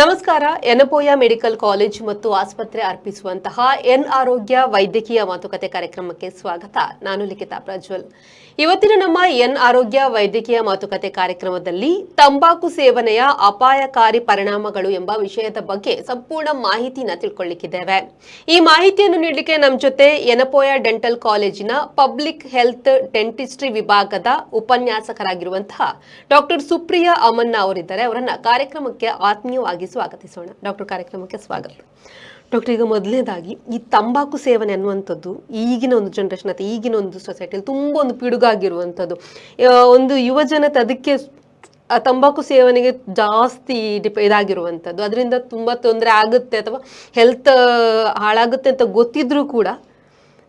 ನಮಸ್ಕಾರ. Yenepoya medical college ಮತ್ತು ಆಸ್ಪತ್ರೆ ಅರ್ಪಿಸುವಂತಹ ಎನ್ ಆರೋಗ್ಯ ವೈದ್ಯಕೀಯ ಮಾತುಕತೆ ಕಾರ್ಯಕ್ರಮಕ್ಕೆ ಸ್ವಾಗತ. ನಾನು ಲಿಖಿತಾ ಪ್ರಜ್ವಲ್. ಇವತ್ತಿನ ನಮ್ಮ ಎನ್ ಆರೋಗ್ಯ ವೈದ್ಯಕೀಯ ಮಾತುಕತೆ ಕಾರ್ಯಕ್ರಮದಲ್ಲಿ ತಂಬಾಕು ಸೇವನೆಯ ಅಪಾಯಕಾರಿ ಪರಿಣಾಮಗಳು ಎಂಬ ವಿಷಯದ ಬಗ್ಗೆ ಸಂಪೂರ್ಣ ಮಾಹಿತಿನ ತಿಳ್ಕೊಳ್ಳಿಕ್ಕಿದ್ದೇವೆ. ಈ ಮಾಹಿತಿಯನ್ನು ನೀಡಲಿಕ್ಕೆ ನಮ್ಮ ಜೊತೆ ಎನಪೋಯ ಡೆಂಟಲ್ ಕಾಲೇಜಿನ ಪಬ್ಲಿಕ್ ಹೆಲ್ತ್ ಡೆಂಟಿಸ್ಟ್ರಿ ವಿಭಾಗದ ಉಪನ್ಯಾಸಕರಾಗಿರುವಂತಹ ಡಾಕ್ಟರ್ ಸುಪ್ರಿಯಾ ಅಮನ್ನ ಅವರಿದ್ದಾರೆ. ಅವರನ್ನ ಕಾರ್ಯಕ್ರಮಕ್ಕೆ ಆತ್ಮೀಯವಾಗಿ ಸ್ವಾಗತಿಸೋಣ ಡಾಕ್ಟರ್ ಕಾರ್ಯಕ್ರಮಕ್ಕೆ ಸ್ವಾಗತ. ಡಾಕ್ಟರ್ ಈಗ ಮೊದಲನೇದಾಗಿ ಈ ತಂಬಾಕು ಸೇವನೆ ಅನ್ನುವಂಥದ್ದು ಈಗಿನ ಒಂದು ಜನ್ರೇಷನ್ ಅಥವಾ ಈಗಿನ ಒಂದು ಸೊಸೈಟಿಯಲ್ಲಿ ತುಂಬ ಒಂದು ಪಿಡುಗಾಗಿರುವಂಥದ್ದು. ಒಂದು ಯುವ ಜನತೆ ಅದಕ್ಕೆ ಆ ತಂಬಾಕು ಸೇವನೆಗೆ ಜಾಸ್ತಿ ಡಿಪ ಇದಾಗಿರುವಂಥದ್ದು. ಅದರಿಂದ ತುಂಬ ತೊಂದರೆ ಆಗುತ್ತೆ ಅಥವಾ ಹೆಲ್ತ್ ಹಾಳಾಗುತ್ತೆ ಅಂತ ಗೊತ್ತಿದ್ರೂ ಕೂಡ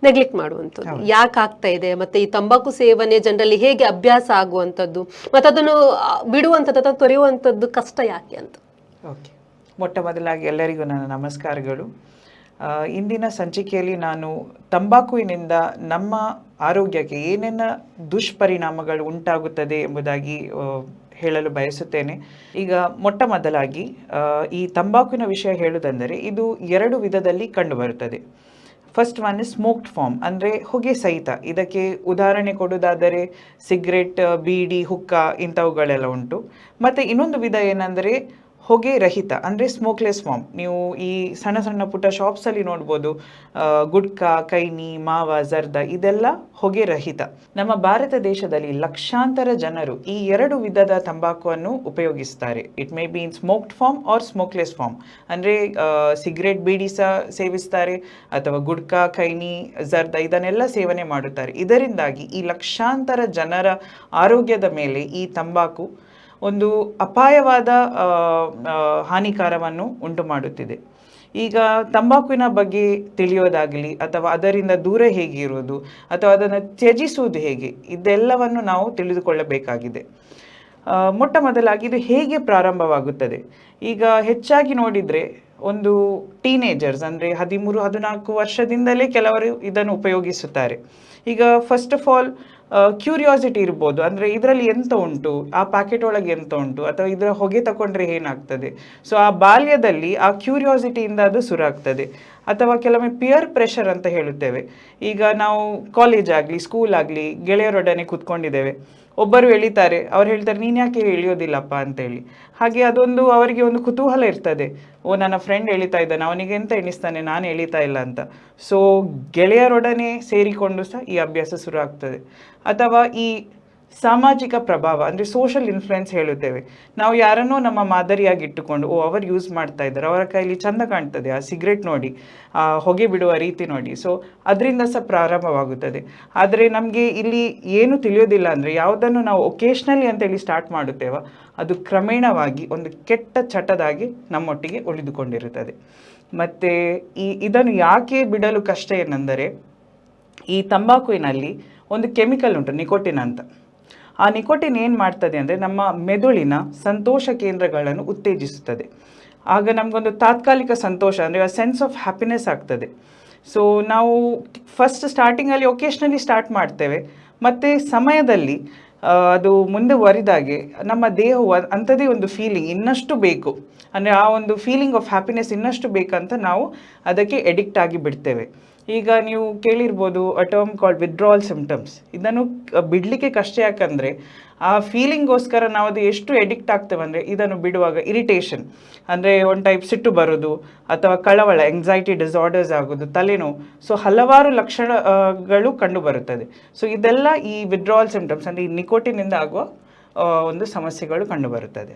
ನೆಗ್ಲೆಕ್ಟ್ ಮಾಡುವಂಥದ್ದು. ಯಾಕೆ ಆಗ್ತಾ ಇದೆ? ಮತ್ತೆ ಈ ತಂಬಾಕು ಸೇವನೆ ಜನರಲ್ಲಿ ಹೇಗೆ ಅಭ್ಯಾಸ ಆಗುವಂಥದ್ದು? ಮತ್ತೆ ಅದನ್ನು ಬಿಡುವಂಥದ್ದು ಅಥವಾ ತೊರೆಯುವಂಥದ್ದು ಕಷ್ಟ ಯಾಕೆ ಅಂತ. ಓಕೆ ಮೊಟ್ಟ ಮೊದಲಾಗಿ ಎಲ್ಲರಿಗೂ ನನ್ನ ನಮಸ್ಕಾರಗಳು. ಇಂದಿನ ಸಂಚಿಕೆಯಲ್ಲಿ ನಾನು ತಂಬಾಕುವಿನಿಂದ ನಮ್ಮ ಆರೋಗ್ಯಕ್ಕೆ ಏನೇನ ದುಷ್ಪರಿಣಾಮಗಳು ಉಂಟಾಗುತ್ತದೆ ಎಂಬುದಾಗಿ ಹೇಳಲು ಬಯಸುತ್ತೇನೆ. ಈಗ ಮೊಟ್ಟ ಮೊದಲಾಗಿ ಈ ತಂಬಾಕುವಿನ ವಿಷಯ ಹೇಳುವುದೆಂದರೆ ಇದು ಎರಡು ವಿಧದಲ್ಲಿ ಕಂಡುಬರುತ್ತದೆ. First one is smoked form ಅಂದರೆ ಹೊಗೆ ಸಹಿತ. ಇದಕ್ಕೆ ಉದಾಹರಣೆ ಕೊಡುವುದಾದರೆ ಸಿಗರೆಟ್, ಬೀಡಿ, ಹುಕ್ಕ ಇಂಥವುಗಳೆಲ್ಲ ಉಂಟು. ಮತ್ತು ಇನ್ನೊಂದು ವಿಧ ಏನಂದರೆ ಹೊಗೆ ರಹಿತ ಅಂದರೆ ಸ್ಮೋಕ್ಲೆಸ್ ಫಾರ್ಮ್ ನೀವು ಈ ಸಣ್ಣ ಸಣ್ಣ ಪುಟ್ಟ ಶಾಪ್ಸಲ್ಲಿ ನೋಡ್ಬೋದು ಆ, ಗುಟ್ಕಾ ಕೈನಿ ಮಾವ ಜರ್ದ ಇದೆಲ್ಲ ಹೊಗೆ ರಹಿತ. ನಮ್ಮ ಭಾರತ ದೇಶದಲ್ಲಿ ಲಕ್ಷಾಂತರ ಜನರು ಈ ಎರಡು ವಿಧದ ತಂಬಾಕುವನ್ನು ಉಪಯೋಗಿಸ್ತಾರೆ. It may be in smoked form or smokeless form ಅಂದರೆ ಸಿಗರೇಟ್ ಬೀಡಿ ಸಹ ಸೇವಿಸ್ತಾರೆ ಅಥವಾ ಗುಡ್ಕಾ ಕೈನಿ ಜರ್ದ ಇದನ್ನೆಲ್ಲ ಸೇವನೆ ಮಾಡುತ್ತಾರೆ. ಇದರಿಂದಾಗಿ ಈ ಲಕ್ಷಾಂತರ ಜನರ ಆರೋಗ್ಯದ ಮೇಲೆ ಈ ತಂಬಾಕು ಒಂದು ಅಪಾಯವಾದ ಹಾನಿಕಾರವನ್ನು ಉಂಟು ಮಾಡುತ್ತಿದೆ. ಈಗ ತಂಬಾಕುವಿನ ಬಗ್ಗೆ ತಿಳಿಯೋದಾಗಲಿ ಅಥವಾ ಅದರಿಂದ ದೂರ ಹೇಗಿರುವುದು ಅಥವಾ ಅದನ್ನು ತ್ಯಜಿಸುವುದು ಹೇಗೆ, ಇದೆಲ್ಲವನ್ನು ನಾವು ತಿಳಿದುಕೊಳ್ಳಬೇಕಾಗಿದೆ. ಮೊಟ್ಟ ಮೊದಲಾಗಿ ಇದು ಹೇಗೆ ಪ್ರಾರಂಭವಾಗುತ್ತದೆ? ಈಗ ಹೆಚ್ಚಾಗಿ ನೋಡಿದರೆ ಒಂದು ಟೀನೇಜರ್ಸ್ ಅಂದರೆ ಹದಿಮೂರು, ಹದಿನಾಲ್ಕು ವರ್ಷದಿಂದಲೇ ಕೆಲವರು ಇದನ್ನು ಉಪಯೋಗಿಸುತ್ತಾರೆ. ಈಗ ಫಸ್ಟ್ ಆಫ್ ಆಲ್ ಕ್ಯೂರಿಯಾಸಿಟಿ ಇರ್ಬೋದು. ಅಂದರೆ ಇದರಲ್ಲಿ ಎಂತ ಉಂಟು? ಆ ಪ್ಯಾಕೆಟ್ ಒಳಗೆ ಎಂತ ಉಂಟು? ಅಥವಾ ಇದರ ಹೊಗೆ ತಗೊಂಡ್ರೆ ಏನಾಗ್ತದೆ? ಸೊ ಆ ಬಾಲ್ಯದಲ್ಲಿ ಆ ಕ್ಯೂರಿಯಾಸಿಟಿಯಿಂದ ಅದು ಶುರುವಾಗ್ತದೆ. ಅಥವಾ ಕೆಲವೊಮ್ಮೆ ಪಿಯರ್ ಪ್ರೆಷರ್ ಅಂತ ಹೇಳುತ್ತೇವೆ. ಈಗ ನಾವು ಕಾಲೇಜ್ ಆಗಲಿ ಸ್ಕೂಲ್ ಆಗಲಿ ಗೆಳೆಯರೊಡನೆ ಕೂತ್ಕೊಂಡಿದ್ದೇವೆ. ಒಬ್ಬರು ಎಳಿತಾರೆ, ಅವ್ರು ಹೇಳ್ತಾರೆ, ನೀನು ಯಾಕೆ ಎಳಿಯೋದಿಲ್ಲಪ್ಪ? ಅಂತೇಳಿ ಹಾಗೆ ಅದೊಂದು ಅವರಿಗೆ ಒಂದು ಕುತೂಹಲ ಇರ್ತದೆ. ಓ, ನನ್ನ ಫ್ರೆಂಡ್ ಎಳಿತಾ ಇದ್ದಾನೆ, ಅವನಿಗೆ ಎಂತ ಎಣಿಸ್ತಾನೆ? ನಾನು ಎಳಿತಾ ಇಲ್ಲ ಅಂತ. ಸೊ ಗೆಳೆಯರೊಡನೆ ಸೇರಿಕೊಂಡು ಸಹ ಈ ಅಭ್ಯಾಸ ಶುರು ಆಗ್ತದೆ. ಅಥವಾ ಈ ಸಾಮಾಜಿಕ ಪ್ರಭಾವ, ಅಂದರೆ ಸೋಷಲ್ ಇನ್ಫ್ಲುಯೆನ್ಸ್ ಹೇಳುತ್ತೇವೆ. ನಾವು ಯಾರನ್ನೋ ನಮ್ಮ ಮಾದರಿಯಾಗಿ ಇಟ್ಟುಕೊಂಡು, ಓ, ಅವರು ಯೂಸ್ ಮಾಡ್ತಾ ಇದ್ದಾರೆ, ಅವರ ಕೈಲಿ ಚಂದ ಕಾಣ್ತದೆ, ಆ ಸಿಗರೆಟ್ ನೋಡಿ, ಆ ಹೊಗೆ ಬಿಡುವ ರೀತಿ ನೋಡಿ. ಸೊ ಅದರಿಂದ ಸಹ ಪ್ರಾರಂಭವಾಗುತ್ತದೆ. ಆದರೆ ನಮಗೆ ಇಲ್ಲಿ ಏನು ತಿಳಿಯೋದಿಲ್ಲ ಅಂದರೆ, ಯಾವುದನ್ನು ನಾವು ಒಕೇಶ್ನಲಿ ಅಂತೇಳಿ ಸ್ಟಾರ್ಟ್ ಮಾಡುತ್ತೇವ, ಅದು ಕ್ರಮೇಣವಾಗಿ ಒಂದು ಕೆಟ್ಟ ಚಟದಾಗಿ ನಮ್ಮೊಟ್ಟಿಗೆ ಉಳಿದುಕೊಂಡಿರುತ್ತದೆ. ಮತ್ತು ಈ, ಇದನ್ನು ಯಾಕೆ ಬಿಡಲು ಕಷ್ಟ ಏನೆಂದರೆ, ಈ ತಂಬಾಕುವಿನಲ್ಲಿ ಒಂದು ಕೆಮಿಕಲ್ ಉಂಟು, ನಿಕೋಟಿನ್ ಅಂತ. ಆ ನಿಕೋಟಿನ್ ಏನು ಮಾಡ್ತದೆ ಅಂದರೆ ನಮ್ಮ ಮೆದುಳಿನ ಸಂತೋಷ ಕೇಂದ್ರಗಳನ್ನು ಉತ್ತೇಜಿಸುತ್ತದೆ. ಆಗ ನಮಗೊಂದು ತಾತ್ಕಾಲಿಕ ಸಂತೋಷ ಅಂದರೆ ಸೆನ್ಸ್ ಆಫ್ ಹ್ಯಾಪಿನೆಸ್ ಆಗ್ತದೆ. ಸೊ ನಾವು ಫಸ್ಟ್ ಸ್ಟಾರ್ಟಿಂಗಲ್ಲಿ ಒಕೇಶ್ನಲಿ ಸ್ಟಾರ್ಟ್ ಮಾಡ್ತೇವೆ. ಮತ್ತು ಸಮಯದಲ್ಲಿ ಅದು ಮುಂದುವರಿದಾಗೆ ನಮ್ಮ ದೇಹವು ಅಂಥದೇ ಒಂದು ಫೀಲಿಂಗ್ ಇನ್ನಷ್ಟು ಬೇಕು. ಅಂದರೆ ಆ ಒಂದು ಫೀಲಿಂಗ್ ಆಫ್ ಹ್ಯಾಪಿನೆಸ್ ಇನ್ನಷ್ಟು ಬೇಕಂತ ನಾವು ಅದಕ್ಕೆ ಎಡಿಕ್ಟ್ ಆಗಿ ಬಿಡ್ತೇವೆ. ಈಗ ನೀವು ಕೇಳಿರ್ಬೋದು ಟರ್ಮ್ ಕಾಲ್ಡ್ ವಿತ್ಡ್ರಾವಲ್ ಸಿಂಪ್ಟಮ್ಸ್ ಇದನ್ನು ಬಿಡಲಿಕ್ಕೆ ಕಷ್ಟ ಯಾಕಂದರೆ, ಆ ಫೀಲಿಂಗೋಸ್ಕರ ನಾವು ಅದು ಎಷ್ಟು ಎಡಿಕ್ಟ್ ಆಗ್ತೇವೆ ಅಂದರೆ, ಇದನ್ನು ಬಿಡುವಾಗ ಇರಿಟೇಷನ್ ಅಂದರೆ ಒಂದು ಟೈಪ್ ಸಿಟ್ಟು ಬರೋದು, ಅಥವಾ ಕಳವಳ ಎಂಗ್ಸೈಟಿ ಡಿಸಾರ್ಡರ್ಸ್ ಆಗೋದು, ತಲೆನೋವು. ಸೊ ಹಲವಾರು ಲಕ್ಷಣಗಳು ಕಂಡುಬರುತ್ತದೆ. ಸೊ ಇದೆಲ್ಲ ಈ ವಿಡ್ರಾಲ್ ಸಿಂಪ್ಟಮ್ಸ್ ಅಂದರೆ ಈ ನಿಕೋಟಿನಿಂದ ಆಗುವ ಒಂದು ಸಮಸ್ಯೆಗಳು ಕಂಡುಬರುತ್ತದೆ.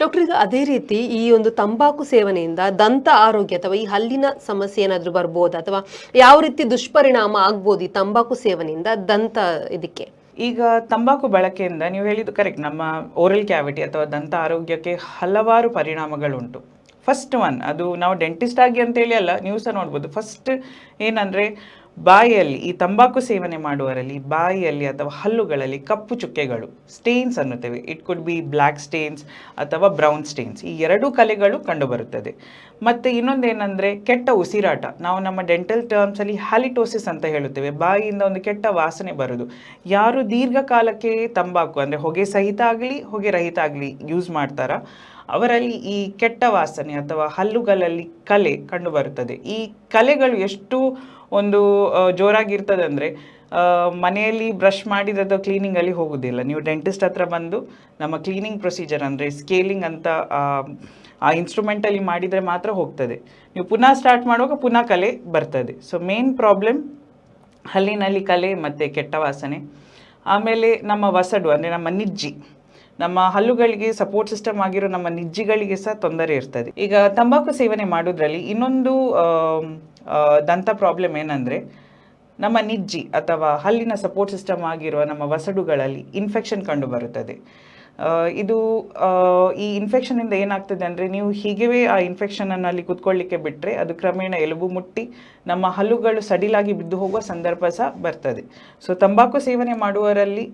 ಡಾಕ್ಟರ್ ಈಗ ಅದೇ ರೀತಿ ಈ ಒಂದು ತಂಬಾಕು ಸೇವನೆಯಿಂದ ದಂತ ಆರೋಗ್ಯ ಅಥವಾ ಈ ಹಲ್ಲಿನ ಸಮಸ್ಯೆ ಏನಾದರೂ ಬರ್ಬೋದು? ಅಥವಾ ಯಾವ ರೀತಿ ದುಷ್ಪರಿಣಾಮ ಆಗ್ಬೋದು ಈ ತಂಬಾಕು ಸೇವನೆಯಿಂದ ದಂತ ಇದಕ್ಕೆ? ಈಗ ತಂಬಾಕು ಬಳಕೆಯಿಂದ ನೀವು ಹೇಳಿದ್ದು ಕರೆಕ್ಟ್ ನಮ್ಮ ಓರಲ್ ಕ್ಯಾವಿಟಿ ಅಥವಾ ದಂತ ಆರೋಗ್ಯಕ್ಕೆ ಹಲವಾರು ಪರಿಣಾಮಗಳುಂಟು. ಫಸ್ಟ್ ಒನ್ ಅದು ನಾವು ಡೆಂಟಿಸ್ಟ್ ಆಗಿ ಅಂತೇಳಿ ಅಲ್ಲ ನೀವು ಸಹ ನೋಡ್ಬೋದು. ಫಸ್ಟ್ ಏನಂದರೆ ಬಾಯಿಯಲ್ಲಿ ಈ ತಂಬಾಕು ಸೇವನೆ ಮಾಡುವರಲ್ಲಿ ಬಾಯಿಯಲ್ಲಿ ಅಥವಾ ಹಲ್ಲುಗಳಲ್ಲಿ ಕಪ್ಪು ಚುಕ್ಕೆಗಳು stains ಅನ್ನುತ್ತೇವೆ. It could be black stains ಅಥವಾ ಬ್ರೌನ್ ಸ್ಟೇನ್ಸ್ ಈ ಎರಡೂ ಕಲೆಗಳು ಕಂಡುಬರುತ್ತದೆ. ಮತ್ತು ಇನ್ನೊಂದೇನೆಂದರೆ ಕೆಟ್ಟ ಉಸಿರಾಟ. ನಾವು ನಮ್ಮ ಡೆಂಟಲ್ ಟರ್ಮ್ಸಲ್ಲಿ ಹ್ಯಾಲಿಟೋಸಿಸ್ ಅಂತ ಹೇಳುತ್ತೇವೆ. ಬಾಯಿಯಿಂದ ಒಂದು ಕೆಟ್ಟ ವಾಸನೆ ಬರೋದು. ಯಾರು ದೀರ್ಘಕಾಲಕ್ಕೆ ತಂಬಾಕು ಅಂದರೆ ಹೊಗೆ ಸಹಿತ ಆಗಲಿ, ಹೊಗೆ ರಹಿತ ಆಗಲಿ ಯೂಸ್ ಮಾಡ್ತಾರ, ಅವರಲ್ಲಿ ಈ ಕೆಟ್ಟ ವಾಸನೆ ಅಥವಾ ಹಲ್ಲುಗಳಲ್ಲಿ ಕಲೆ ಕಂಡುಬರುತ್ತದೆ. ಈ ಕಲೆಗಳು ಎಷ್ಟು ಒಂದು ಜೋರಾಗಿರ್ತದಂದರೆ ಮನೆಯಲ್ಲಿ ಬ್ರಷ್ ಅಥವಾ ಕ್ಲೀನಿಂಗಲ್ಲಿ ಹೋಗೋದಿಲ್ಲ. ನೀವು ಡೆಂಟಿಸ್ಟ್ ಹತ್ರ ಬಂದು ನಮ್ಮ ಕ್ಲೀನಿಂಗ್ ಪ್ರೊಸೀಜರ್ ಅಂದರೆ ಸ್ಕೇಲಿಂಗ್ ಅಂತ ಆ, ಇನ್ಸ್ಟ್ರೂಮೆಂಟಲ್ಲಿ ಮಾಡಿದರೆ ಮಾತ್ರ ಹೋಗ್ತದೆ. ನೀವು ಪುನಃ ಸ್ಟಾರ್ಟ್ ಮಾಡುವಾಗ ಪುನಃ ಕಲೆ ಬರ್ತದೆ. ಸೊ ಮೇನ್ ಪ್ರಾಬ್ಲಮ್ ಹಲ್ಲಿನಲ್ಲಿ ಕಲೆ ಮತ್ತು ಕೆಟ್ಟ ವಾಸನೆ. ಆಮೇಲೆ ನಮ್ಮ ವಸಡು ಅಂದರೆ ನಮ್ಮ ನಿಜ್ಜಿ. ನಮ್ಮ ಹಲ್ಲುಗಳಿಗೆ ಸಪೋರ್ಟ್ ಸಿಸ್ಟಮ್ ಆಗಿರೋ ನಮ್ಮ ನಿಜ್ಜಿಗಳಿಗೆ ಸಹ ತೊಂದರೆ ಇರ್ತದೆ. ಈಗ ತಂಬಾಕು ಸೇವನೆ ಮಾಡೋದ್ರಲ್ಲಿ ಇನ್ನೊಂದು ದಂತ ಪ್ರಾಬ್ಲಮ್ ಏನಂದರೆ, ನಮ್ಮ ನಿಜ್ಜಿ ಅಥವಾ ಹಲ್ಲಿನ ಸಪೋರ್ಟ್ ಸಿಸ್ಟಮ್ ಆಗಿರುವ ನಮ್ಮ ವಸಡುಗಳಲ್ಲಿ ಇನ್ಫೆಕ್ಷನ್ ಕಂಡುಬರುತ್ತದೆ. ಇದು ಈ ಇನ್ಫೆಕ್ಷನಿಂದ ಏನಾಗ್ತದೆ ಅಂದರೆ, ನೀವು ಹೀಗೆವೇ ಆ ಇನ್ಫೆಕ್ಷನನ್ನು ಅಲ್ಲಿ ಕುತ್ಕೊಳ್ಳಿಕ್ಕೆ ಬಿಟ್ಟರೆ ಅದು ಕ್ರಮೇಣ ಎಲುಬು ಮುಟ್ಟಿ ನಮ್ಮ ಹಲ್ಲುಗಳು ಸಡಿಲಾಗಿ ಬಿದ್ದು ಹೋಗುವ ಸಂದರ್ಭ ಸಹ ಬರ್ತದೆ. ಸೊ ತಂಬಾಕು ಸೇವನೆ ಮಾಡುವವರಲ್ಲಿ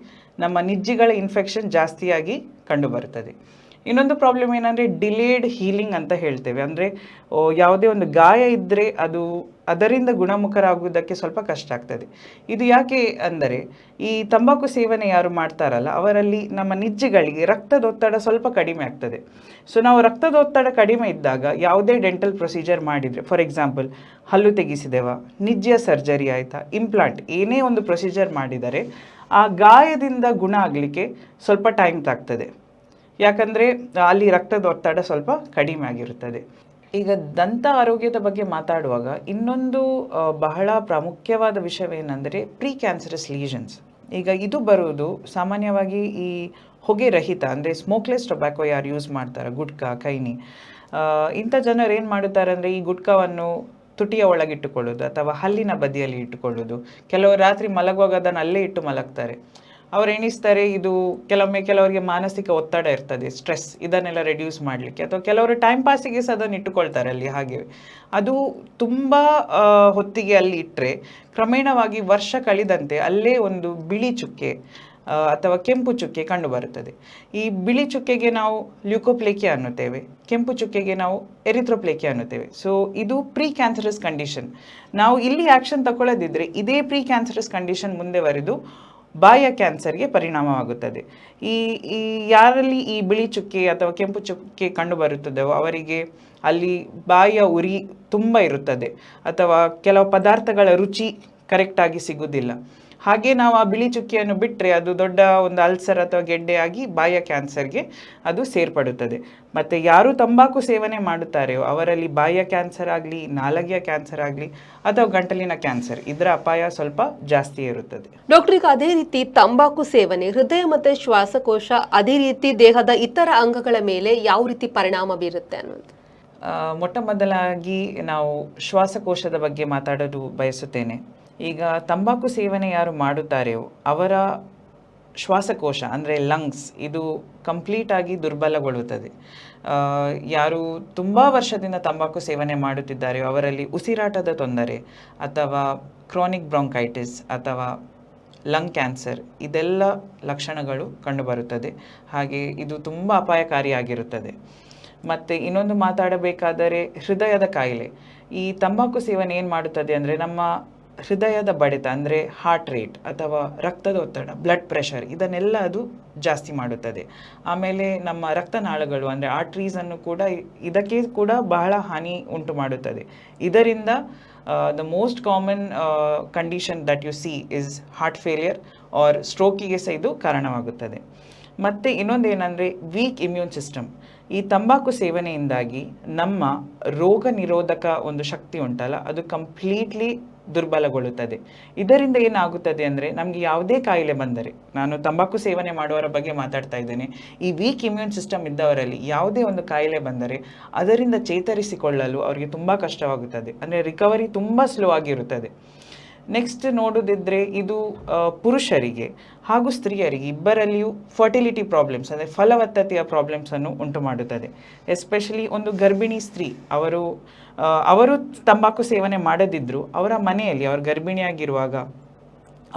ನಮ್ಮ ನಿಜ್ಜಿಗಳ ಇನ್ಫೆಕ್ಷನ್ ಜಾಸ್ತಿಯಾಗಿ ಕಂಡುಬರುತ್ತದೆ. ಇನ್ನೊಂದು ಪ್ರಾಬ್ಲಮ್ ಏನಂದರೆ ಡಿಲೇಡ್ ಹೀಲಿಂಗ್ ಅಂತ ಹೇಳ್ತೇವೆ. ಅಂದರೆ ಯಾವುದೇ ಒಂದು ಗಾಯ ಇದ್ದರೆ ಅದು ಅದರಿಂದ ಗುಣಮುಖರಾಗುವುದಕ್ಕೆ ಸ್ವಲ್ಪ ಕಷ್ಟ ಆಗ್ತದೆ. ಇದು ಯಾಕೆ ಅಂದರೆ, ಈ ತಂಬಾಕು ಸೇವನೆ ಯಾರು ಮಾಡ್ತಾರಲ್ಲ, ಅವರಲ್ಲಿ ನಮ್ಮ ನಿಜ್ಜೆಗಳಿಗೆ ರಕ್ತದೊತ್ತಡ ಸ್ವಲ್ಪ ಕಡಿಮೆ ಆಗ್ತದೆ. ಸೊ ನಾವು ರಕ್ತದೊತ್ತಡ ಕಡಿಮೆ ಇದ್ದಾಗ ಯಾವುದೇ ಡೆಂಟಲ್ ಪ್ರೊಸೀಜರ್ ಮಾಡಿದರೆ ಫಾರ್ ಎಕ್ಸಾಂಪಲ್ ಹಲ್ಲು ತೆಗೆಸಿದೆವ ನಿಜ್ಜೆಯ ಸರ್ಜರಿ ಆಯಿತಾ ಇಂಪ್ಲಾಂಟ್ ಏನೇ ಒಂದು ಪ್ರೊಸೀಜರ್ ಮಾಡಿದರೆ, ಆ ಗಾಯದಿಂದ ಗುಣ ಆಗಲಿಕ್ಕೆ ಸ್ವಲ್ಪ ಟೈಮ್ ತಾಗ್ತದೆ. ಯಾಕಂದರೆ ಅಲ್ಲಿ ರಕ್ತದ ಒತ್ತಡ ಸ್ವಲ್ಪ ಕಡಿಮೆ ಆಗಿರುತ್ತದೆ. ಈಗ ದಂತ ಆರೋಗ್ಯದ ಬಗ್ಗೆ ಮಾತಾಡುವಾಗ ಇನ್ನೊಂದು ಬಹಳ ಪ್ರಾಮುಖ್ಯವಾದ ವಿಷಯವೇನೆಂದರೆ ಪ್ರೀ ಕ್ಯಾನ್ಸರಸ್ ಲೀಷನ್ಸ್. ಈಗ ಇದು ಬರುವುದು ಸಾಮಾನ್ಯವಾಗಿ ಈ ಹೊಗೆ ರಹಿತ, ಅಂದರೆ ಸ್ಮೋಕ್ಲೆಸ್ ಟೊಬ್ಯಾಕೋ ಯಾರು ಯೂಸ್ ಮಾಡ್ತಾರೆ, ಗುಟ್ಕಾ, ಕೈನಿ ಇಂಥ ಜನರು ಏನು ಮಾಡುತ್ತಾರೆ ಅಂದರೆ ಈ ಗುಟ್ಕಾವನ್ನು ತುಟಿಯ ಒಳಗಿಟ್ಟುಕೊಳ್ಳೋದು ಅಥವಾ ಹಲ್ಲಿನ ಬದಿಯಲ್ಲಿ ಇಟ್ಟುಕೊಳ್ಳೋದು ಕೆಲವರು ರಾತ್ರಿ ಮಲಗುವಾಗ ಅದನ್ನು ಅಲ್ಲೇ ಇಟ್ಟು ಮಲಗ್ತಾರೆ. ಅವ್ರು ಎಣಿಸ್ತಾರೆ, ಇದು ಕೆಲವೊಮ್ಮೆ ಕೆಲವರಿಗೆ ಮಾನಸಿಕ ಒತ್ತಡ ಇರ್ತದೆ, ಸ್ಟ್ರೆಸ್ ಇದನ್ನೆಲ್ಲ ರೆಡ್ಯೂಸ್ ಮಾಡಲಿಕ್ಕೆ. ಅಥವಾ ಕೆಲವರು ಟೈಮ್ ಪಾಸಿಗೆ ಸಹ ಅದನ್ನು ಇಟ್ಟುಕೊಳ್ತಾರೆ ಅಲ್ಲಿ ಹಾಗೆ. ಅದು ತುಂಬ ಹೊತ್ತಿಗೆ ಅಲ್ಲಿ ಇಟ್ಟರೆ ಕ್ರಮೇಣವಾಗಿ ವರ್ಷ ಕಳೆದಂತೆ ಅಲ್ಲೇ ಒಂದು ಬಿಳಿ ಚುಕ್ಕೆ ಅಥವಾ ಕೆಂಪು ಚುಕ್ಕೆ ಕಂಡುಬರುತ್ತದೆ ಈ ಬಿಳಿ ಚುಕ್ಕೆಗೆ ನಾವು ಲ್ಯುಕೋಪ್ಲೇಕೆ ಅನ್ನುತ್ತೇವೆ, ಕೆಂಪು ಚುಕ್ಕೆಗೆ ನಾವು ಎರಿಥ್ರೋಪ್ಲೇಕೆ ಅನ್ನುತ್ತೇವೆ. ಸೊ ಇದು ಪ್ರೀ ಕ್ಯಾನ್ಸರಸ್ ಕಂಡೀಷನ್ ನಾವು ಇಲ್ಲಿ ಆ್ಯಕ್ಷನ್ ತಗೊಳ್ಳೋದಿದ್ರೆ ಇದೇ ಪ್ರೀ ಕ್ಯಾನ್ಸರಸ್ ಕಂಡೀಷನ್ ಮುಂದೆ ಬರೆದು ಬಾಯ ಕ್ಯಾನ್ಸರ್ಗೆ ಪರಿಣಾಮವಾಗುತ್ತದೆ. ಈ ಈ ಯಾರಲ್ಲಿ ಈ ಬಿಳಿ ಚುಕ್ಕೆ ಅಥವಾ ಕೆಂಪು ಚುಕ್ಕೆ ಕಂಡು ಬರುತ್ತದೆಯೋ ಅವರಿಗೆ ಅಲ್ಲಿ ಬಾಯಿಯ ಉರಿ ತುಂಬ ಇರುತ್ತದೆ. ಅಥವಾ ಕೆಲವು ಪದಾರ್ಥಗಳ ರುಚಿ ಕರೆಕ್ಟಾಗಿ ಸಿಗುವುದಿಲ್ಲ. ಹಾಗೆ ನಾವು ಆ ಬಿಳಿ ಚುಕ್ಕಿಯನ್ನು ಬಿಟ್ಟರೆ ಅದು ದೊಡ್ಡ ಒಂದು ಅಲ್ಸರ್ ಅಥವಾ ಗೆಡ್ಡೆಯಾಗಿ ಬಾಯ ಕ್ಯಾನ್ಸರ್ಗೆ ಅದು ಸೇರ್ಪಡುತ್ತದೆ. ಮತ್ತು ಯಾರು ತಂಬಾಕು ಸೇವನೆ ಮಾಡುತ್ತಾರೆಯೋ ಅವರಲ್ಲಿ ಬಾಯ ಕ್ಯಾನ್ಸರ್ ಆಗಲಿ ನಾಲಗೆಯ ಕ್ಯಾನ್ಸರ್ ಆಗಲಿ ಅಥವಾ ಗಂಟಲಿನ ಕ್ಯಾನ್ಸರ್ ಇದರ ಅಪಾಯ ಸ್ವಲ್ಪ ಜಾಸ್ತಿ ಇರುತ್ತದೆ. ಡಾಕ್ಟರ್ ಈಗ ಅದೇ ರೀತಿ ತಂಬಾಕು ಸೇವನೆ ಹೃದಯ ಮತ್ತು ಶ್ವಾಸಕೋಶ ಅದೇ ರೀತಿ ದೇಹದ ಇತರ ಅಂಗಗಳ ಮೇಲೆ ಯಾವ ರೀತಿ ಪರಿಣಾಮ ಬೀರುತ್ತೆ ಅನ್ನೋದು? ಮೊಟ್ಟ ಮೊದಲಾಗಿ ನಾವು ಶ್ವಾಸಕೋಶದ ಬಗ್ಗೆ ಮಾತಾಡಲು ಬಯಸುತ್ತೇನೆ. ಈಗ ತಂಬಾಕು ಸೇವನೆ ಯಾರು ಮಾಡುತ್ತಾರೆಯೋ ಅವರ ಶ್ವಾಸಕೋಶ, ಅಂದರೆ ಲಂಗ್ಸ್ ಇದು ಕಂಪ್ಲೀಟಾಗಿ ದುರ್ಬಲಗೊಳ್ಳುತ್ತದೆ. ಯಾರು ತುಂಬ ವರ್ಷದಿಂದ ತಂಬಾಕು ಸೇವನೆ ಮಾಡುತ್ತಿದ್ದಾರೆಯೋ, ಅವರಲ್ಲಿ ಉಸಿರಾಟದ ತೊಂದರೆ, ಅಥವಾ ಕ್ರಾನಿಕ್ ಬ್ರಾಂಕೈಟಿಸ್ ಅಥವಾ ಲಂಗ್ ಕ್ಯಾನ್ಸರ್ ಇದೆಲ್ಲ ಲಕ್ಷಣಗಳು ಕಂಡುಬರುತ್ತದೆ. ಹಾಗೆ ಇದು ತುಂಬ ಅಪಾಯಕಾರಿಯಾಗಿರುತ್ತದೆ. ಮತ್ತು ಇನ್ನೊಂದು ಮಾತಾಡಬೇಕಾದರೆ ಹೃದಯದ ಕಾಯಿಲೆ. ಈ ತಂಬಾಕು ಸೇವನೆ ಏನು ಮಾಡುತ್ತದೆ ಅಂದರೆ, ನಮ್ಮ ಹೃದಯದ ಬಡಿತ, ಅಂದರೆ ಹಾರ್ಟ್ ರೇಟ್ ಅಥವಾ ರಕ್ತದ ಒತ್ತಡ ಬ್ಲಡ್ ಪ್ರೆಷರ್ ಇದನ್ನೆಲ್ಲ ಅದು ಜಾಸ್ತಿ ಮಾಡುತ್ತದೆ. ಆಮೇಲೆ ನಮ್ಮ ರಕ್ತನಾಳಗಳು, ಅಂದರೆ ಆರ್ಟ್ರೀಸನ್ನು ಕೂಡ ಇದಕ್ಕೆ ಕೂಡ ಬಹಳ ಹಾನಿ ಉಂಟು ಮಾಡುತ್ತದೆ. ಇದರಿಂದ the most common condition that you see is heart failure or ಸ್ಟ್ರೋಕಿಗೆ ಸಹ ಇದು ಕಾರಣವಾಗುತ್ತದೆ. ಮತ್ತು ಇನ್ನೊಂದೇನೆಂದರೆ ವೀಕ್ ಇಮ್ಯೂನ್ ಸಿಸ್ಟಮ್ ಈ ತಂಬಾಕು ಸೇವನೆಯಿಂದಾಗಿ ನಮ್ಮ ರೋಗ ನಿರೋಧಕ ಒಂದು ಶಕ್ತಿ ಉಂಟಲ್ಲ, ಅದು ಕಂಪ್ಲೀಟ್ಲಿ ದುರ್ಬಲಗೊಳ್ಳುತ್ತದೆ. ಇದರಿಂದ ಏನಾಗುತ್ತದೆ ಅಂದರೆ ನಮಗೆ ಯಾವುದೇ ಕಾಯಿಲೆ ಬಂದರೆ, ನಾನು ತಂಬಾಕು ಸೇವನೆ ಮಾಡುವವರ ಬಗ್ಗೆ ಮಾತಾಡ್ತಾ ಇದ್ದೇನೆ, ಈ ವೀಕ್ ಇಮ್ಯೂನ್ ಸಿಸ್ಟಮ್ ಇದ್ದವರಲ್ಲಿ ಯಾವುದೇ ಒಂದು ಕಾಯಿಲೆ ಬಂದರೆ ಅದರಿಂದ ಚೇತರಿಸಿಕೊಳ್ಳಲು ಅವರಿಗೆ ತುಂಬ ಕಷ್ಟವಾಗುತ್ತದೆ. ಅಂದರೆ ರಿಕವರಿ ತುಂಬ ಸ್ಲೋ ಆಗಿರುತ್ತದೆ. ನೆಕ್ಸ್ಟ್ ನೋಡೋದಿದ್ರೆ ಇದು ಪುರುಷರಿಗೆ ಹಾಗೂ ಸ್ತ್ರೀಯರಿಗೆ ಇಬ್ಬರಲ್ಲಿಯೂ ಫರ್ಟಿಲಿಟಿ ಪ್ರಾಬ್ಲಮ್ಸ್ ಅಂದರೆ ಫಲವತ್ತತೆಯ ಪ್ರಾಬ್ಲಮ್ಸನ್ನು ಉಂಟು ಮಾಡುತ್ತದೆ. ಎಸ್ಪೆಷಲಿ ಒಂದು ಗರ್ಭಿಣಿ ಸ್ತ್ರೀ, ಅವರು ಅವರು ತಂಬಾಕು ಸೇವನೆ ಮಾಡದಿದ್ದರೂ ಅವರ ಮನೆಯಲ್ಲಿ ಅವರು ಗರ್ಭಿಣಿಯಾಗಿರುವಾಗ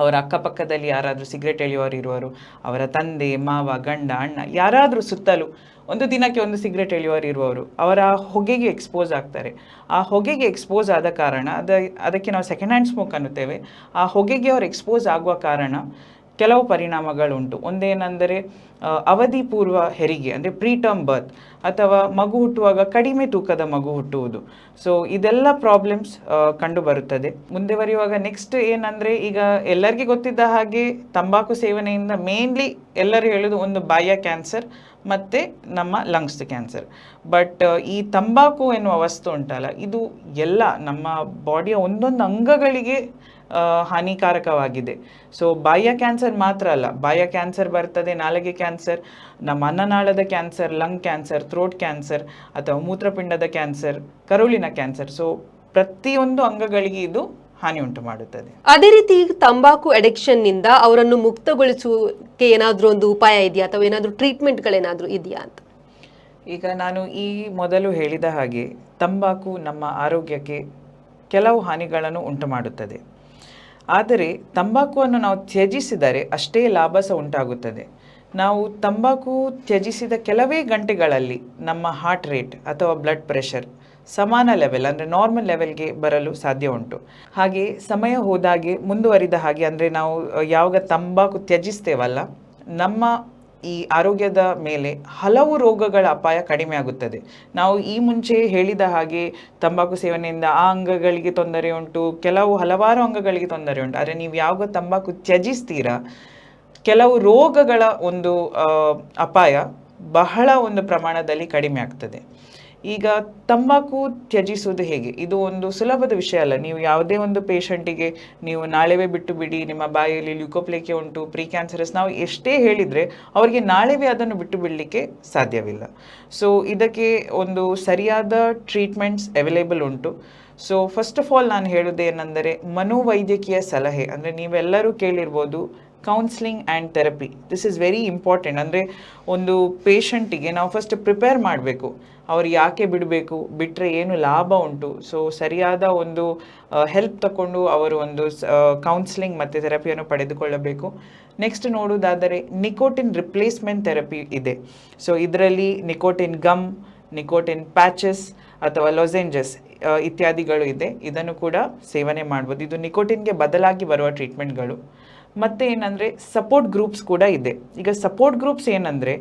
ಅವರ ಅಕ್ಕಪಕ್ಕದಲ್ಲಿ ಯಾರಾದರೂ ಸಿಗರೆಟ್ ಎಳೆಯುವವರು ಇರುವರು ಅವರ ತಂದೆ, ಮಾವ, ಗಂಡ, ಅಣ್ಣ, ಯಾರಾದರೂ ಸುತ್ತಲೂ ಒಂದು ದಿನಕ್ಕೆ ಒಂದು ಸಿಗರೆಟ್ ಎಳೆಯುವರು ಇರುವವರು, ಅವರ ಹೊಗೆಗೆ ಎಕ್ಸ್ಪೋಸ್ ಆಗ್ತಾರೆ. ಆ ಹೊಗೆಗೆ ಎಕ್ಸ್ಪೋಸ್ ಆದ ಕಾರಣ, ಅದ, ಅದಕ್ಕೆ ನಾವು ಸೆಕೆಂಡ್ ಹ್ಯಾಂಡ್ ಸ್ಮೋಕ್ ಅನ್ನುತ್ತೇವೆ. ಆ ಹೊಗೆಗೆ ಅವರು ಎಕ್ಸ್ಪೋಸ್ ಆಗುವ ಕಾರಣ ಕೆಲವು ಪರಿಣಾಮಗಳುಂಟು. ಒಂದೇನೆಂದರೆ ಅವಧಿ ಪೂರ್ವ ಹೆರಿಗೆ, ಅಂದರೆ ಪ್ರೀಟರ್ಮ್ ಬರ್ತ್ ಅಥವಾ ಮಗು ಹುಟ್ಟುವಾಗ ಕಡಿಮೆ ತೂಕದ ಮಗು ಹುಟ್ಟುವುದು. ಸೊ ಇದೆಲ್ಲ ಪ್ರಾಬ್ಲಮ್ಸ್ ಕಂಡು ಬರುತ್ತದೆ. ಮುಂದೆ ಬರೆಯುವಾಗ ನೆಕ್ಸ್ಟ್ ಏನಂದರೆ, ಈಗ ಎಲ್ಲರಿಗೂ ಗೊತ್ತಿದ್ದ ಹಾಗೆ ತಂಬಾಕು ಸೇವನೆಯಿಂದ ಮೇನ್ಲಿ ಎಲ್ಲರೂ ಹೇಳೋದು ಒಂದು ಬಾಯ ಕ್ಯಾನ್ಸರ್ ಮತ್ತು ನಮ್ಮ ಲಂಗ್ಸ್ ಕ್ಯಾನ್ಸರ್ ಬಟ್ ಈ ತಂಬಾಕು ಎನ್ನುವ ವಸ್ತು ಉಂಟಲ್ಲ, ಇದು ಎಲ್ಲ ನಮ್ಮ ಬಾಡಿಯ ಒಂದೊಂದು ಅಂಗಗಳಿಗೆ ಹಾನಿಕಾರಕವಾಗಿದೆ. ಸೊ ಬಾಯ ಕ್ಯಾನ್ಸರ್ ಮಾತ್ರ ಅಲ್ಲ ಬಾಯ ಕ್ಯಾನ್ಸರ್ ಬರ್ತದೆ, ನಾಲಿಗೆ ಕ್ಯಾನ್ಸರ್ ನಮ್ಮ ಅನ್ನನಾಳದ cancer lung cancer throat cancer ಅಥವಾ ಮೂತ್ರಪಿಂಡದ ಕ್ಯಾನ್ಸರ್ ಕರುಳಿನ ಕ್ಯಾನ್ಸರ್ ಸೊ ಪ್ರತಿಯೊಂದು ಅಂಗಗಳಿಗೆ ಇದು ಹಾನಿ ಉಂಟು ಮಾಡುತ್ತದೆ. ಅದೇ ರೀತಿ ತಂಬಾಕು ಅಡಿಕ್ಷನ್ನಿಂದ ಅವರನ್ನು ಮುಕ್ತಗೊಳಿಸುವಕ್ಕೆ ಏನಾದರೂ ಒಂದು ಉಪಾಯ ಇದೆಯಾ ಅಥವಾ ಏನಾದರೂ ಟ್ರೀಟ್ಮೆಂಟ್ಗಳೇನಾದರೂ ಇದೆಯಾ ಅಂತ? ಈಗ ನಾನು ಈ ಮೊದಲು ಹೇಳಿದ ಹಾಗೆ ತಂಬಾಕು ನಮ್ಮ ಆರೋಗ್ಯಕ್ಕೆ ಕೆಲವು ಹಾನಿಗಳನ್ನು ಉಂಟು ಮಾಡುತ್ತದೆ. ಆದರೆ ತಂಬಾಕುವನ್ನು ನಾವು ತ್ಯಜಿಸಿದರೆ ಅಷ್ಟೇ ಲಾಭ ಸಹ ಉಂಟಾಗುತ್ತದೆ. ನಾವು ತಂಬಾಕು ತ್ಯಜಿಸಿದ ಕೆಲವೇ ಗಂಟೆಗಳಲ್ಲಿ ನಮ್ಮ ಹಾರ್ಟ್ ರೇಟ್ ಅಥವಾ ಬ್ಲಡ್ ಪ್ರೆಷರ್ ಸಮಾನ ಲೆವೆಲ್ ಅಂದರೆ ನಾರ್ಮಲ್ ಲೆವೆಲ್ಗೆ ಬರಲು ಸಾಧ್ಯ ಉಂಟು. ಹಾಗೆ ಸಮಯ ಹೋದಾಗೆ ಮುಂದುವರಿದ ಹಾಗೆ ಅಂದರೆ ನಾವು ಯಾವಾಗ ತಂಬಾಕು ತ್ಯಜಿಸ್ತೇವಲ್ಲ, ನಮ್ಮ ಈ ಆರೋಗ್ಯದ ಮೇಲೆ ಹಲವು ರೋಗಗಳ ಅಪಾಯ ಕಡಿಮೆ ಆಗುತ್ತದೆ. ನಾವು ಈ ಮುಂಚೆ ಹೇಳಿದ ಹಾಗೆ ತಂಬಾಕು ಸೇವನೆಯಿಂದ ಆ ಅಂಗಗಳಿಗೆ ತೊಂದರೆ ಉಂಟು, ಕೆಲವು ಹಲವಾರು ಅಂಗಗಳಿಗೆ ತೊಂದರೆ ಉಂಟು. ಆದರೆ ನೀವು ಯಾವಾಗ ತಂಬಾಕು ತ್ಯಜಿಸ್ತೀರಾ ಕೆಲವು ರೋಗಗಳ ಒಂದು ಅಪಾಯ ಬಹಳ ಒಂದು ಪ್ರಮಾಣದಲ್ಲಿ ಕಡಿಮೆ ಆಗ್ತದೆ. ಈಗ ತಂಬಾಕು ತ್ಯಜಿಸುವುದು ಹೇಗೆ? ಇದು ಒಂದು ಸುಲಭದ ವಿಷಯ ಅಲ್ಲ. ನೀವು ಯಾವುದೇ ಒಂದು ಪೇಷಂಟಿಗೆ ನೀವು ನಾಳೆವೇ ಬಿಟ್ಟು ಬಿಡಿ, ನಿಮ್ಮ ಬಾಯಲ್ಲಿ ಲ್ಯೂಕೋಪ್ಲೇಕೆ ಉಂಟು ಪ್ರೀ ಕ್ಯಾನ್ಸರಸ್ ನಾವು ಎಷ್ಟೇ ಹೇಳಿದರೆ ಅವರಿಗೆ ನಾಳೆವೇ ಅದನ್ನು ಬಿಟ್ಟು ಬಿಡಲಿಕ್ಕೆ ಸಾಧ್ಯವಿಲ್ಲ. ಸೊ ಇದಕ್ಕೆ ಒಂದು ಸರಿಯಾದ ಟ್ರೀಟ್ಮೆಂಟ್ಸ್ ಅವೈಲೇಬಲ್ ಉಂಟು. ಸೊ ಫಸ್ಟ್ ಆಫ್ ಆಲ್ ನಾನು ಹೇಳೋದೇನೆಂದರೆ ಮನೋವೈದ್ಯಕೀಯ ಸಲಹೆ, ಅಂದರೆ ನೀವೆಲ್ಲರೂ ಕೇಳಿರ್ಬೋದು counselling and therapy this is very important ಅಂದರೆ ಒಂದು ಪೇಷಂಟಿಗೆ ನಾವು ಫಸ್ಟ್ ಪ್ರಿಪೇರ್ ಮಾಡಬೇಕು. ಅವ್ರು ಯಾಕೆ ಬಿಡಬೇಕು? ಬಿಟ್ಟರೆ ಏನು ಲಾಭ ಉಂಟು? ಸೊ ಸರಿಯಾದ ಒಂದು ಹೆಲ್ಪ್ ತಗೊಂಡು ಅವರು ಒಂದು ಕೌನ್ಸ್ಲಿಂಗ್ ಮತ್ತು ಥೆರಪಿಯನ್ನು ಪಡೆದುಕೊಳ್ಳಬೇಕು. ನೆಕ್ಸ್ಟ್ ನೋಡುವುದಾದರೆ ನಿಕೋಟಿನ್ ರಿಪ್ಲೇಸ್ಮೆಂಟ್ ಥೆರಪಿ ಇದೆ. ಸೊ ಇದರಲ್ಲಿ ನಿಕೋಟಿನ್ ಗಮ್ ನಿಕೋಟಿನ್ ಪ್ಯಾಚಸ್ ಅಥವಾ ಲೊಸೆಂಜಸ್ ಇತ್ಯಾದಿಗಳು ಇದೆ. ಇದನ್ನು ಕೂಡ ಸೇವನೆ ಮಾಡ್ಬೋದು. ಇದು ನಿಕೋಟಿನ್ಗೆ ಬದಲಾಗಿ ಬರುವ ಟ್ರೀಟ್ಮೆಂಟ್ಗಳು ಮತ್ತು ಏನಂದರೆ ಸಪೋರ್ಟ್ ಗ್ರೂಪ್ಸ್ ಕೂಡ ಇದೆ. ಈಗ ಸಪೋರ್ಟ್ ಗ್ರೂಪ್ಸ್ ಏನಂದರೆ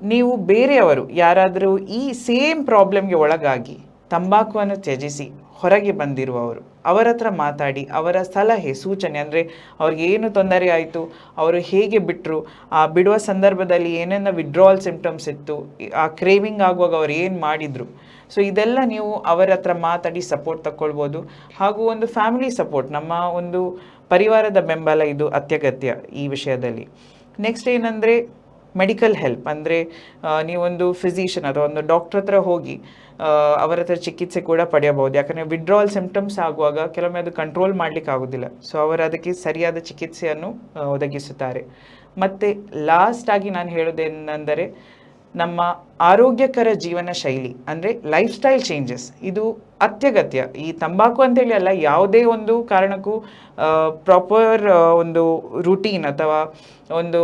ನೀವು ಬೇರೆಯವರು, ಯಾರಾದರೂ ಈ ಸೇಮ್ ಪ್ರಾಬ್ಲಮ್ಗೆ ಒಳಗಾಗಿ ತಂಬಾಕುವನ್ನು ತ್ಯಜಿಸಿ ಹೊರಗೆ ಬಂದಿರುವವರು, ಅವರ ಹತ್ರ ಮಾತಾಡಿ, ಅವರ ಸಲಹೆ, ಸೂಚನೆ, ಅಂದರೆ ಅವ್ರಿಗೆ ಏನು ತೊಂದರೆ ಆಯಿತು, ಅವರು ಹೇಗೆ ಬಿಟ್ಟರು ಆ ಬಿಡುವ ಸಂದರ್ಭದಲ್ಲಿ ಏನೇನು ವಿಡ್ರಾವಲ್ ಸಿಂಪ್ಟಮ್ಸ್ ಇತ್ತು, ಆ ಕ್ರೇವಿಂಗ್ ಆಗುವಾಗ ಅವ್ರು ಏನು ಮಾಡಿದರು. ಸೊ ಇದೆಲ್ಲ ನೀವು ಅವರ ಹತ್ರ ಮಾತಾಡಿ ಸಪೋರ್ಟ್ ತಗೊಳ್ಬೋದು ಹಾಗೂ ಒಂದು ಫ್ಯಾಮಿಲಿ ಸಪೋರ್ಟ್ ನಮ್ಮ ಒಂದು ಪರಿವಾರದ ಬೆಂಬಲ ಇದು ಅತ್ಯಗತ್ಯ ಈ ವಿಷಯದಲ್ಲಿ. ನೆಕ್ಸ್ಟ್ ಏನಂದರೆ ಮೆಡಿಕಲ್ ಹೆಲ್ಪ್ ಅಂದರೆ ನೀವೊಂದು ಫಿಸಿಷಿಯನ್ ಅಥವಾ ಒಂದು ಡಾಕ್ಟ್ರ್ ಹತ್ರ ಹೋಗಿ ಅವರ ಹತ್ರ ಚಿಕಿತ್ಸೆ ಕೂಡ ಪಡೆಯಬಹುದು. ಯಾಕಂದರೆ ವಿಡ್ರಾವಲ್ ಸಿಂಪ್ಟಮ್ಸ್ ಆಗುವಾಗ ಕೆಲವೊಮ್ಮೆ ಅದು ಕಂಟ್ರೋಲ್ ಮಾಡಲಿಕ್ಕೆ ಆಗೋದಿಲ್ಲ. ಸೊ ಅವರು ಅದಕ್ಕೆ ಸರಿಯಾದ ಚಿಕಿತ್ಸೆಯನ್ನು ಒದಗಿಸುತ್ತಾರೆ. ಮತ್ತು ಲಾಸ್ಟ್ ಆಗಿ ನಾನು ಹೇಳೋದೇನೆಂದರೆ ನಮ್ಮ ಆರೋಗ್ಯಕರ ಜೀವನ ಶೈಲಿ, ಅಂದರೆ ಲೈಫ್ ಸ್ಟೈಲ್ ಚೇಂಜಸ್ ಇದು ಅತ್ಯಗತ್ಯ. ಈ ತಂಬಾಕು ಅಂತೇಳಿ ಅಲ್ಲ, ಯಾವುದೇ ಒಂದು ಕಾರಣಕ್ಕೂ ಪ್ರಾಪರ್ ಒಂದು ರೂಟೀನ್ ಅಥವಾ ಒಂದು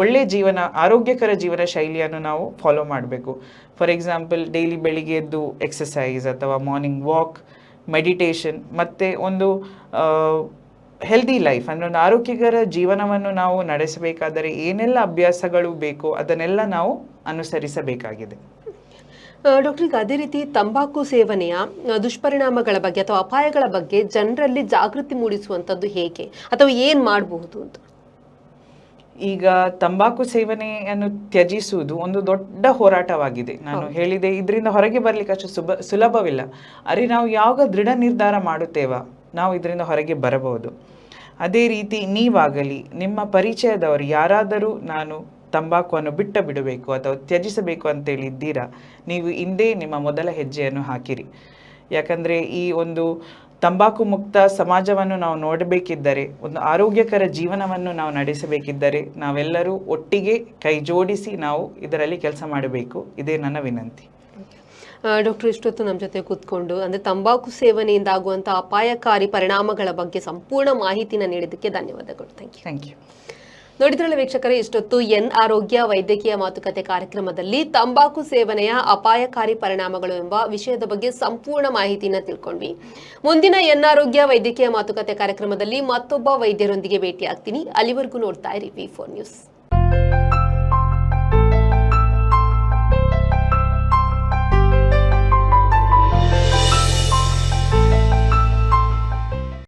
ಒಳ್ಳೆಯ ಒಳ್ಳೆ ಜೀವನ, ಆರೋಗ್ಯಕರ ಜೀವನ ಶೈಲಿಯನ್ನು ನಾವು ಫಾಲೋ ಮಾಡಬೇಕು. ಫಾರ್ ಎಕ್ಸಾಂಪಲ್ ಡೈಲಿ ಬೆಳಿಗ್ಗೆ ಎದ್ದು ಎಕ್ಸಸೈಸ್ ಅಥವಾ ಮಾರ್ನಿಂಗ್ ವಾಕ್ ಮೆಡಿಟೇಷನ್ ಮತ್ತು ಒಂದು ಹೆಲ್ದಿ ಲೈಫ್ ಅಂದರೆ ಒಂದು ಆರೋಗ್ಯಕರ ಜೀವನವನ್ನು ನಾವು ನಡೆಸಬೇಕಾದರೆ ಏನೆಲ್ಲ ಅಭ್ಯಾಸಗಳು ಬೇಕೋ ಅದನ್ನೆಲ್ಲ ನಾವು ಅನುಸರಿಸಬೇಕಾಗಿದೆ. ಡಾಕ್ಟರ್ ಈಗ ಅದೇ ರೀತಿ ತಂಬಾಕು ಸೇವನೆಯ ದುಷ್ಪರಿಣಾಮಗಳ ಬಗ್ಗೆ ಅಥವಾ ಅಪಾಯಗಳ ಬಗ್ಗೆ ಜನರಲ್ಲಿ ಜಾಗೃತಿ ಮೂಡಿಸುವಂಥದ್ದು ಹೇಗೆ? ಅಥವಾ ಏನು ಮಾಡಬಹುದು ಅಂತ? ಈಗ ತಂಬಾಕು ಸೇವನೆಯನ್ನು ತ್ಯಜಿಸುವುದು ಒಂದು ದೊಡ್ಡ ಹೋರಾಟವಾಗಿದೆ. ನಾನು ಹೇಳಿದೆ ಇದರಿಂದ ಹೊರಗೆ ಬರಲಿಕ್ಕೆ ಅಷ್ಟು ಸುಬ ಸುಲಭವಿಲ್ಲ. ಅರೆ ನಾವು ಯಾವಾಗ ದೃಢ ನಿರ್ಧಾರ ಮಾಡುತ್ತೇವ? ನಾವು ಇದರಿಂದ ಹೊರಗೆ ಬರಬಹುದು. ಅದೇ ರೀತಿ ನೀವಾಗಲಿ, ನಿಮ್ಮ ಪರಿಚಯದವರು ಯಾರಾದರೂ ನಾನು ತಂಬಾಕುವನ್ನು ಬಿಟ್ಟ ಬಿಡಬೇಕು ಅಥವಾ ತ್ಯಜಿಸಬೇಕು ಅಂತೇಳಿ ಇದ್ದೀರಾ ನೀವು ಇಂದೇ ನಿಮ್ಮ ಮೊದಲ ಹೆಜ್ಜೆಯನ್ನು ಹಾಕಿರಿ. ಯಾಕಂದರೆ ಈ ಒಂದು ತಂಬಾಕು ಮುಕ್ತ ಸಮಾಜವನ್ನು ನಾವು ನೋಡಬೇಕಿದ್ದರೆ, ಒಂದು ಆರೋಗ್ಯಕರ ಜೀವನವನ್ನು ನಾವು ನಡೆಸಬೇಕಿದ್ದರೆ, ನಾವೆಲ್ಲರೂ ಒಟ್ಟಿಗೆ ಕೈ ಜೋಡಿಸಿ ನಾವು ಇದರಲ್ಲಿ ಕೆಲಸ ಮಾಡಬೇಕು. ಇದೇ ನನ್ನ ವಿನಂತಿ. ಡಾಕ್ಟರ್ ಇಷ್ಟೊತ್ತು ನಮ್ಮ ಜೊತೆ ಕೂತ್ಕೊಂಡು ಅಂದ್ರೆ ತಂಬಾಕು ಸೇವನೆಯಿಂದ ಆಗುವಂಥ ಅಪಾಯಕಾರಿ ಪರಿಣಾಮಗಳ ಬಗ್ಗೆ ಸಂಪೂರ್ಣ ಮಾಹಿತಿನ ನೀಡಿದ್ದಕ್ಕೆ ಧನ್ಯವಾದಗಳು. ಥ್ಯಾಂಕ್ ಯು ಥ್ಯಾಂಕ್ ಯು ನೋಡಿದ್ರಲ್ಲ ವೀಕ್ಷಕರೇ ಇಷ್ಟೊತ್ತು ಎನ್ ಆರೋಗ್ಯ ವೈದ್ಯಕೀಯ ಮಾತುಕತೆ ಕಾರ್ಯಕ್ರಮದಲ್ಲಿ ತಂಬಾಕು ಸೇವನೆಯ ಅಪಾಯಕಾರಿ ಪರಿಣಾಮಗಳು ಎಂಬ ವಿಷಯದ ಬಗ್ಗೆ ಸಂಪೂರ್ಣ ಮಾಹಿತಿನ ತಿಳ್ಕೊಂಡ್ವಿ. ಮುಂದಿನ ಎನ್ ಆರೋಗ್ಯ ವೈದ್ಯಕೀಯ ಮಾತುಕತೆ ಕಾರ್ಯಕ್ರಮದಲ್ಲಿ ಮತ್ತೊಬ್ಬ ವೈದ್ಯರೊಂದಿಗೆ ಭೇಟಿಯಾಗ್ತೀನಿ. ಅಲ್ಲಿವರೆಗೂ ನೋಡ್ತಾ ಇರಿ ವಿ ಫೋರ್ ನ್ಯೂಸ್